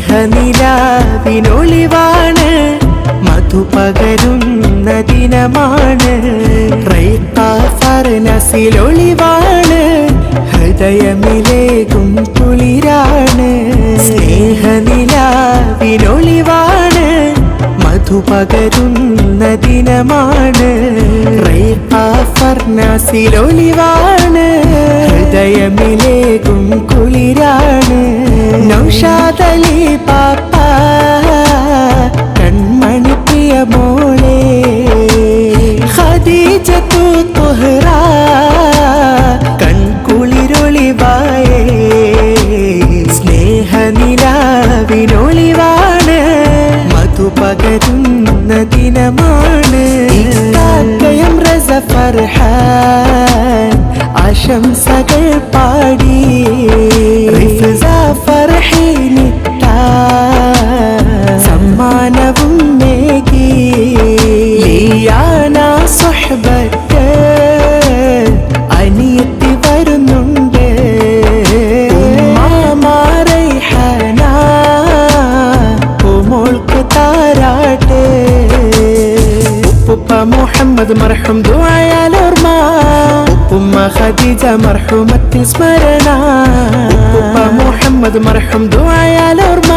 സ്നേഹനിലാവിനൊളിവാണ് മധു പകരുന്ന ദിനമാണ് റൈത്താഫർനസിലൊളിവാണ് ഹൃദയമിലേകും കുളിരാണ്. സ്നേഹനിലാവിനൊളിവാണ് മധു പകരുന്ന ദിനമാണ് ഫർണാസിലൊലിവാണ് ഹൃദയമിലേകും കുളിരാണ്. നൗഷാദലി പാപ്പ കൺമണി പ്രിയ മോളെ ഖദീജത്തു തുഹ്റ കൺകുളിരൊളിവായേ സ്നേഹനിലാവിനൊളിവാണ് മധു പകരുന്ന ദിനമാണ്. ഇക്കാക്കയം രസ ഫർഹാൻ آشم سقر پاڑی رفضا فرحي മർഹം ദുആയാലോർമ്മ. ഉപ്പുമ്മ ഖദീജ മർഹൂമത്തിൽ സ്മരണ ഉപ്പുപ്പ മുഹമ്മദ് മർഹം ദുആയാലോർമ്മ.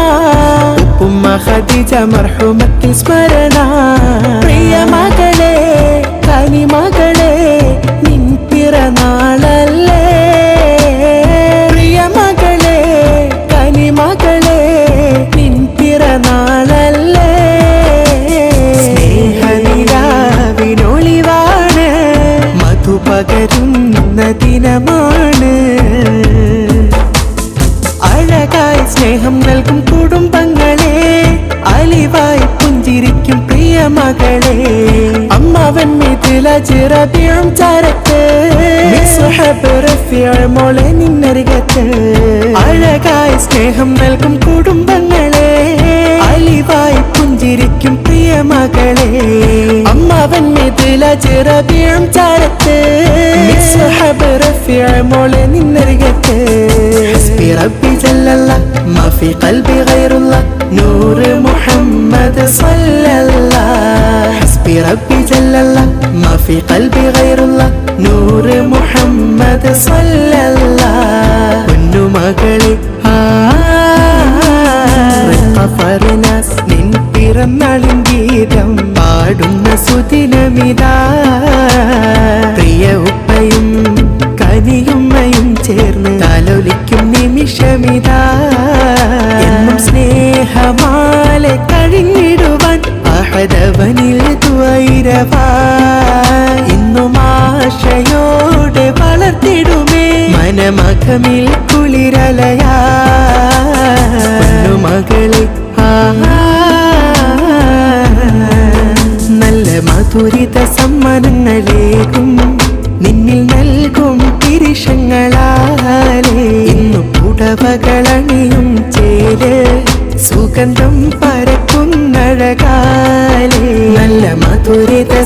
ഉപ്പുമ്മ ഖദീജ മർഹൂമത്തിൽ സ്മരണ പ്രിയ മകളെ കനിമകളെ ദിനമാണ് അഴകായി സ്നേഹം നൽകും കുടുംബങ്ങളെ അലിവായി പുഞ്ചിരിക്കും പ്രിയ മകളെ അമ്മാവൻ മിഥില ചിറബിയും ചരക്ക് മോളെ നിന്നരികത്ത് അഴകായി സ്നേഹം നൽകും കുടുംബങ്ങളെ അലിവായി പുഞ്ചിരിക്കും പ്രിയ മകളെ أبن مدلا جرا بيعم تارت مسحب رفيع مولني نرجت حسبي ربي جل الله ما في قلبي غير الله. نور محمد صلى الله. حسبي ربي جل الله ما في قلبي غير الله. نور محمد صلى الله സുദിനമിതാ പ്രിയ ഉപ്പയും കനിയുമ്മയും ചേർന്ന് തലൊലിക്കും നിമിഷമിതാ. എന്നും സ്നേഹമാലെ കഴിഞ്ഞിടുവാൻ അഹദവനിൽ ദ്വൈരവാ ഇന്നും ആശയോടെ വളർത്തിടുമേ. മനമഖമിൽ കുളിരലയാ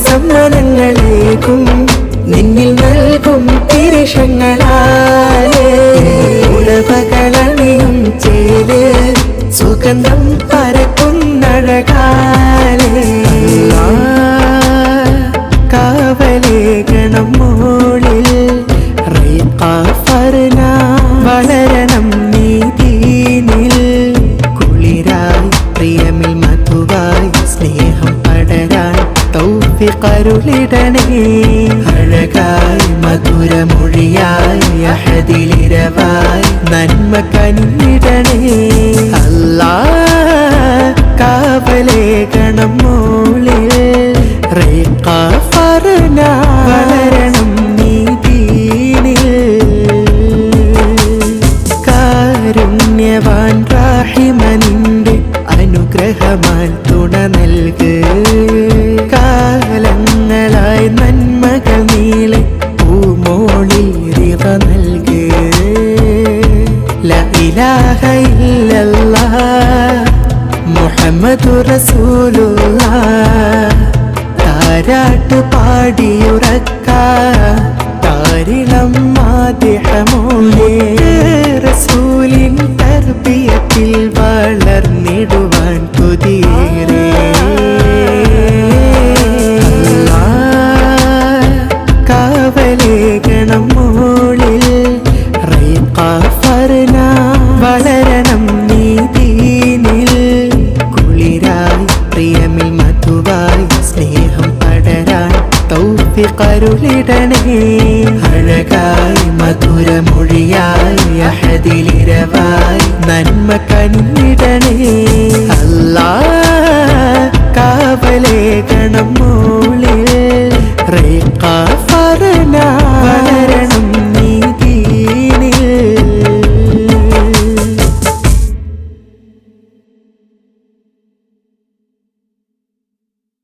സമ്മാനങ്ങളേകും നിന്നിൽ നൽകും തിരിഷങ്ങളാലേ ഉണവകളണിയും ചേര് സുഗന്ധം പരക്കുന്നഴകാലേ തൗഫിഖരുളിടണേ അഴകായി മധുരമൊഴിയായി അഹദിലിരവായി നന്മ കനിയിടണേ അല്ലാ കാവലേകണം മോളിൽ റേഖാഫർന വളരണം നീതീനിൽ കാരുണ്യവാൻ റാഹിമനിന്റെ അനുഗ്രഹമാൻ ഇലാഹ ഇല്ലല്ലാഹ് മുഹമ്മദു റസൂലുള്ളാഹ്. താരാട്ട് പാടിയുറക്ക. തൗഫിഖരുളിടണേ അഴകായി മധുരമൊഴിയായി അഹദിലിരവായി നന്മ കണിടണേ അല്ലാ കാവലേ ഗണം